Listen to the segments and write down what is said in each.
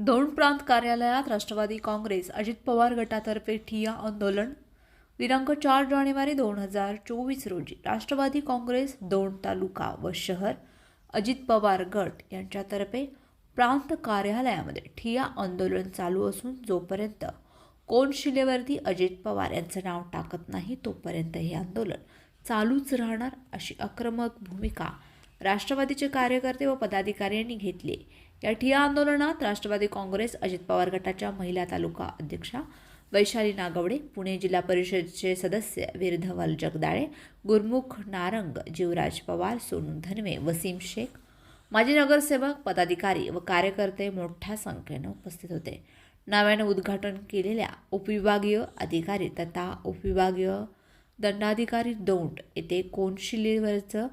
दौंड प्रांत कार्यालयात राष्ट्रवादी काँग्रेस अजित पवार गटातर्फे ठिया आंदोलन दिनांक चार जानेवारी दोन हजार चोवीस रोजी. राष्ट्रवादी काँग्रेस दौंड तालुका व शहर अजित पवार गट यांच्यातर्फे प्रांत कार्यालयामध्ये ठिया आंदोलन चालू असून जोपर्यंत कोनशिलेवरती अजित पवार यांचं नाव टाकत नाही तोपर्यंत हे आंदोलन चालूच राहणार अशी आक्रमक भूमिका राष्ट्रवादीचे कार्यकर्ते व पदाधिकारी यांनी या ठिया आंदोलनात राष्ट्रवादी काँग्रेस अजित पवार गटाच्या महिला तालुका अध्यक्षा वैशाली नागवडे पुणे जिल्हा परिषदेचे सदस्य वीरधवल जगदाळे गुरमुख नारंग जीवराज पवार सोनू धनवे वसीम शेख माजी नगरसेवक पदाधिकारी व कार्यकर्ते मोठ्या संख्येनं उपस्थित होते. नव्याने उद्घाटन केलेल्या उपविभागीय अधिकारी तथा उपविभागीय दंडाधिकारी दौंड येथे कोनशिलेवरचं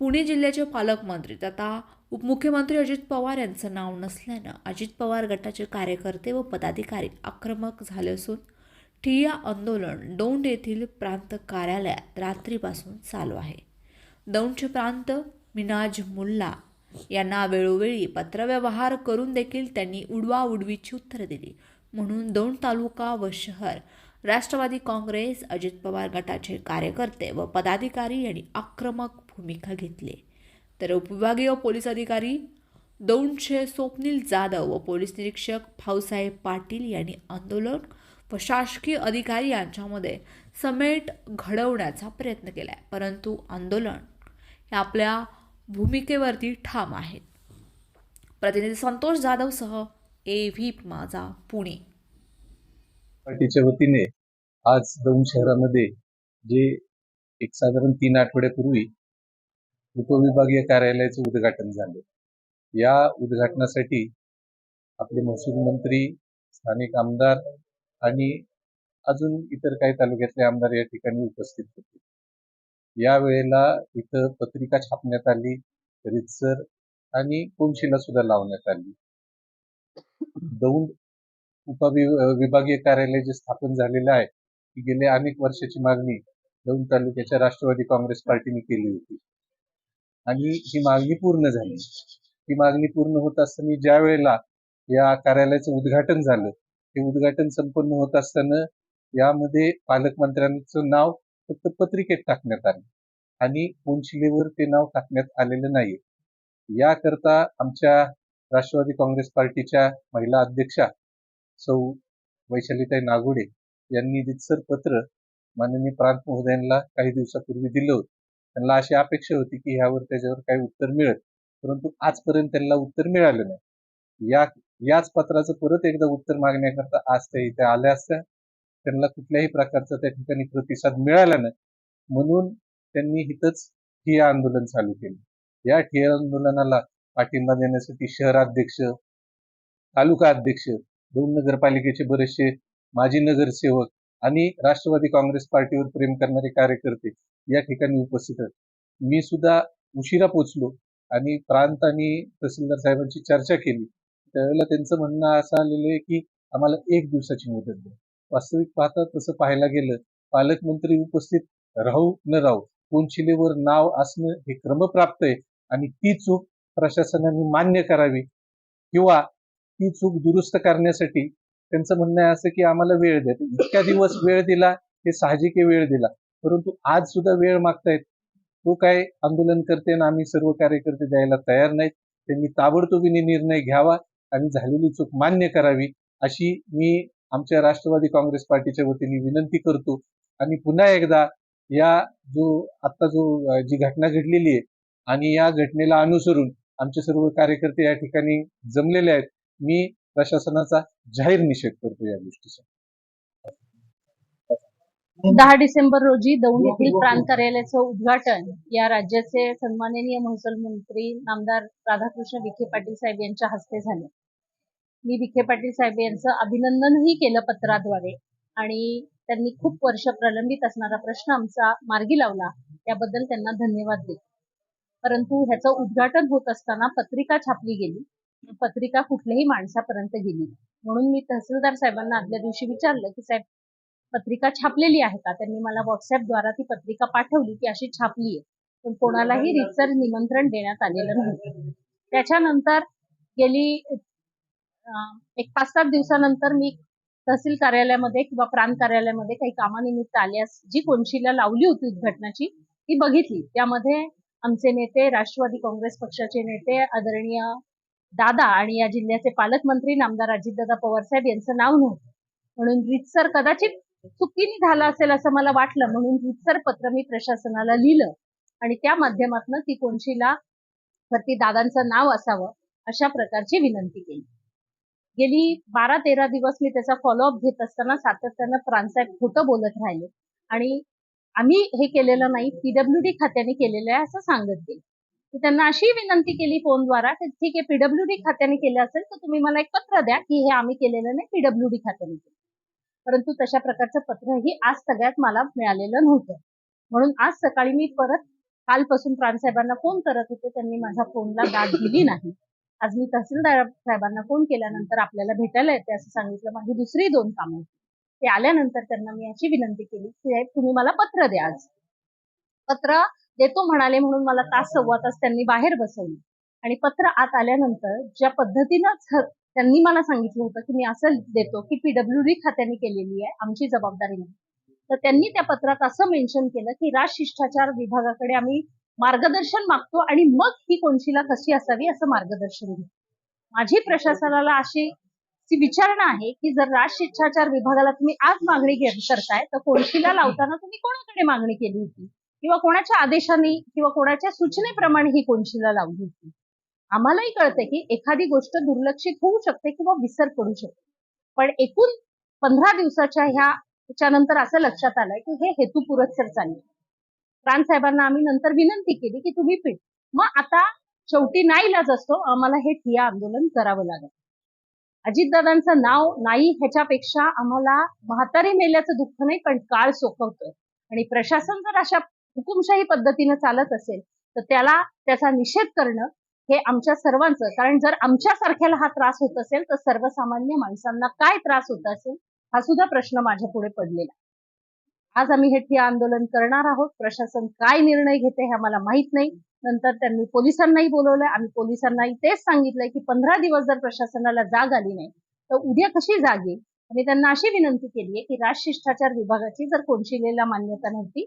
पुणे जिल्ह्याचे पालकमंत्री तथा उपमुख्यमंत्री अजित पवार यांचं नाव नसल्यानं अजित पवार गटाचे कार्यकर्ते व पदाधिकारी आक्रमक झाले असून ठिय्या आंदोलन दौंड येथील प्रांत कार्यालयात रात्रीपासून चालू आहे. दौंडचे प्रांत मिनाज मुल्ला यांना वेळोवेळी पत्रव्यवहार करून देखील त्यांनी उडवा उडवीची उत्तरं दिली. म्हणून दौंड तालुका व शहर राष्ट्रवादी काँग्रेस अजित पवार गटाचे कार्यकर्ते व पदाधिकारी यांनी आक्रमक भूमिका घेतली. तर उपविभागीय पोलीस अधिकारी दौंडचे स्वप्नील जाधव व पोलीस निरीक्षक भाऊसाहेब पाटील यांनी आंदोलन व शासकीय अधिकारी यांच्यामध्ये समेट घडवण्याचा प्रयत्न केला आहे परंतु आंदोलन हे आपल्या भूमिकेवरती ठाम आहेत प्रतिनिधी संतोष जाधवसह ए व्ही माझा पुणे. पार्टीच्या वतीने आज दौंड शहरामध्ये जे एक साधारण तीन आठवड्यापूर्वी उपविभागीय कार्यालयाचं उद्घाटन झालं. या उद्घाटनासाठी आपले महसूल मंत्री स्थानिक आमदार आणि अजून इतर काही तालुक्यातले आमदार या ठिकाणी उपस्थित होते. या वेळेला इथं पत्रिका छापण्यात आली रितसर आणि कोनशिला सुद्धा लावण्यात आली. दौंड उपविभागीय कार्यालय जे स्थापन झालेलं आहे ती गेल्या अनेक वर्षाची मागणी दौंड तालुक्याच्या राष्ट्रवादी काँग्रेस पार्टीने केली होती. आणि ही मागणी पूर्ण झाली. ही मागणी पूर्ण होत असताना ज्या वेळेला या कार्यालयाचं उद्घाटन झालं हे उद्घाटन संपन्न होत असताना यामध्ये पालकमंत्र्यांचं नाव फक्त पत्रिकेत टाकण्यात आलं आणि कोनशिलेवर ते नाव टाकण्यात आलेलं नाही याकरता आमच्या राष्ट्रवादी काँग्रेस पार्टीच्या महिला अध्यक्षा सौ. वैशालीताई नागोडे यांनी रितसर पत्र माननीय प्रांत महोदयांना काही दिवसापूर्वी दिलं होतं. त्यांना अशी अपेक्षा होती की ह्यावर त्याच्यावर काही उत्तर मिळेल. परंतु आजपर्यंत त्यांना उत्तर मिळालं नाही. या याच पत्राचं परत एकदा उत्तर मागण्याकरता आज त्या इथे आल्या असत्या. त्यांना कुठल्याही प्रकारचा त्या ठिकाणी प्रतिसाद मिळाला नाही. म्हणून त्यांनी इथंच ठिय्या आंदोलन चालू केलं. या ठिय्या आंदोलनाला पाठिंबा देण्यासाठी शहराध्यक्ष तालुका अध्यक्ष दोन नगरपालिकेचे बरेचसे माजी नगरसेवक आणि राष्ट्रवादी काँग्रेस पार्टीवर प्रेम करणारे कार्यकर्ते या ठिकाणी उपस्थित आहेत. मी सुद्धा उशिरा पोचलो आणि प्रांत आणि तहसीलदार साहेबांची चर्चा केली. त्यावेळेला त्यांचं म्हणणं असं आलेलं आहे की आम्हाला एक दिवसाची मुदत द्या. वास्तविक पाहता तसं पाहायला गेलं पालकमंत्री उपस्थित राहू न राहू कोनशिलेवर नाव असणं हे क्रमप्राप्त आहे आणि ती चूक प्रशासनाने मान्य करावी किंवा ती चूक दुरुस्त करण्यासाठी त्यांचं म्हणणं आहे असं की आम्हाला वेळ द्या. इतक्या दिवस वेळ दिला हे साहजिक वेळ दिला. परंतु आज सुद्धा वेळ मागतायत. तो काय आंदोलन करते आणि आम्ही सर्व कार्यकर्ते द्यायला तयार नाहीत. त्यांनी ताबडतोबीने निर्णय घ्यावा आणि झालेली चूक मान्य करावी अशी मी आमच्या राष्ट्रवादी काँग्रेस पार्टीच्या वतीने विनंती करतो. आणि पुन्हा एकदा या जो आता जो जी घटना घडलेली आहे आणि या घटनेला अनुसरून आमचे सर्व कार्यकर्ते या ठिकाणी जमलेले आहेत. मी प्रशासनाचा जाहीर निषेध करतो या गोष्टीचा. दहा डिसेंबर रोजी दौंड येथील प्रांत कार्यालयाचं उद्घाटन या राज्याचे सन्माननीय महसूल मंत्री नामदार राधाकृष्ण विखे पाटील साहेब यांच्या हस्ते झाले. मी विखे पाटील साहेब यांचं अभिनंदनही केलं पत्राद्वारे आणि त्यांनी खूप वर्ष प्रलंबित असणारा प्रश्न आमचा मार्गी लावला त्याबद्दल त्यांना धन्यवाद देतो. परंतु ह्याचं उद्घाटन होत असताना पत्रिका छापली गेली. पत्रिका कुठल्याही माणसापर्यंत गेली म्हणून मी तहसीलदार साहेबांना आदल्या दिवशी विचारलं की साहेब पत्रिका छापलेली आहे का? त्यांनी मला व्हॉट्सअपद्वारा ती पत्रिका पाठवली. की अशी छापली आहे पण कोणालाही रितसर निमंत्रण देण्यात आलेलं नाही. त्याच्यानंतर गेली एक पाच सात दिवसानंतर मी तहसील कार्यालयामध्ये किंवा प्रांत कार्यालयामध्ये काही कामानिमित्त आल्यास जी कोनशीला लावली होती उद्घाटनाची ती बघितली. त्यामध्ये आमचे नेते राष्ट्रवादी काँग्रेस पक्षाचे नेते आदरणीय दादा आणि या जिल्ह्याचे पालकमंत्री नामदार अजितदादा पवार साहेब यांचं नाव नव्हतं. म्हणून रितसर कदाचित चुकीने झालं असेल असं मला वाटलं. म्हणून रितसर पत्र मी प्रशासनाला लिहिलं आणि त्या माध्यमातून ती कोणशीला वरती दादांचं नाव असावं अशा प्रकारची विनंती केली. गेली बारा तेरा दिवस मी त्याचा फॉलोअप घेत असताना सातत्यानं प्रांसाहेब खोटं बोलत राहिले. आणि आम्ही हे केलेलं नाही पीडब्ल्यूडी खात्याने केलेलं आहे असं सांगत गेले. त्यांना अशी विनंती केली फोनद्वारा की ठीक आहे पीडब्ल्यूडी खात्याने केलं असेल तर तुम्ही मला एक पत्र द्या की हे आम्ही केलेलं नाही पीडब्ल्यूडी खात्याने केलं. परंतु तशा प्रकारचं पत्रही आज सगळ्यात मला मिळालेलं नव्हतं. म्हणून आज सकाळी मी परत कालपासून प्राणसाहेबांना फोन करत होते त्यांनी माझ्या फोनला दाद दिली नाही. आज मी तहसीलदार साहेबांना फोन केल्यानंतर आपल्याला भेटायला येते असं सांगितलं. माझी दुसरी दोन कामं ते आल्यानंतर त्यांना मी अशी विनंती केली की साहेब तुम्ही मला पत्र द्या आज. पत्र देतो म्हणाले म्हणून मला तास सव्वा तास त्यांनी बाहेर बसवली. आणि पत्र आत आल्यानंतर ज्या पद्धतीनं त्यांनी मला सांगितलं होतं की मी असं देतो की पीडब्ल्यूडी खात्याने केलेली आहे आमची जबाबदारी नाही. तर त्यांनी त्या पत्रात असं मेन्शन केलं की राज शिष्टाचार विभागाकडे आम्ही मार्गदर्शन मागतो आणि मग ही कोणशीला कशी असावी असं मार्गदर्शन घेतो माझी प्रशासनाला अशी विचारणा आहे की जर राज शिष्टाचार विभागाला तुम्ही आज मागणी घे- करताय तर कोणशीला लावताना तुम्ही कोणाकडे मागणी केली होती? किंवा कोणाच्या आदेशाने किंवा कोणाच्या सूचनेप्रमाणे ही कोनशिला लावली होती. आम्हालाही कळते की एखादी गोष्ट दुर्लक्षित होऊ शकते किंवा विसर पडू शकते. पण एकूण पंधरा दिवसाच्या ह्या त्याच्यानंतर असं लक्षात आलंय की हे हेतुपुरस्सर चालले प्राण साहेबांना आम्ही नंतर विनंती केली की तुम्ही पीठ मग आता शेवटी नाईलाज असतो आम्हाला हे ठिया आंदोलन करावं लागेल. अजितदादांचं नाव नाही ह्याच्यापेक्षा आम्हाला म्हातारी मेल्याचं दुःख नाही पण काळ सोपवतोय. आणि प्रशासन जर अशा हुकुमशाही पद्धतीनं चालत असेल तर त्याला त्याचा निषेध करणं हे आमच्या सर्वांचं. कारण जर आमच्यासारख्याला हा त्रास होत असेल तर सर्वसामान्य माणसांना काय त्रास होत असेल हा सुद्धा प्रश्न माझ्या पुढे पडलेला आहे. आज आम्ही हे ठिया आंदोलन करणार आहोत. प्रशासन काय निर्णय घेते हे आम्हाला माहीत नाही. नंतर त्यांनी पोलिसांनाही बोलवलंय आम्ही पोलिसांनाही तेच सांगितलंय की पंधरा दिवस जर प्रशासनाला जाग आली नाही तर उद्या कशी जाग येईल? आणि त्यांना अशी विनंती केली आहे की राजशिष्टाचार विभागाची जर कोणशिलेला मान्यता नव्हती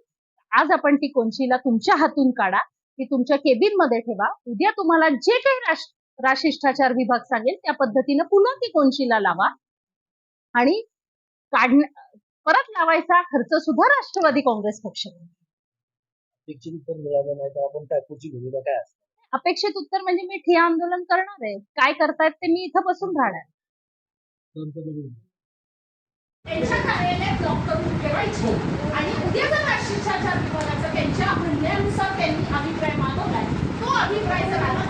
आज आपण ती कोणशीला तुमच्या हातून काढा ती तुमच्या केबिनमध्ये ठेवा. उद्या तुम्हाला जे काही राश- राजशिष्टाचार विभाग सांगेल त्या पद्धतीनं पुन्हा ती कोणशीला लावा. आणि काढ परत लावायचा खर्च सुद्धा राष्ट्रवादी काँग्रेस पक्ष. अपेक्षित उत्तर म्हणजे मी ठिय्या आंदोलन करणार आहे. काय करतायत ते मी इथं बसून राहणार. त्यांच्या कार्यालय ब्लॉक करून ठेवायची. आणि उद्या जर राष्ट्रीय विभागाचा त्यांच्या म्हणण्यानुसार त्यांनी अभिप्राय मागवलाय तो अभिप्राय जर आला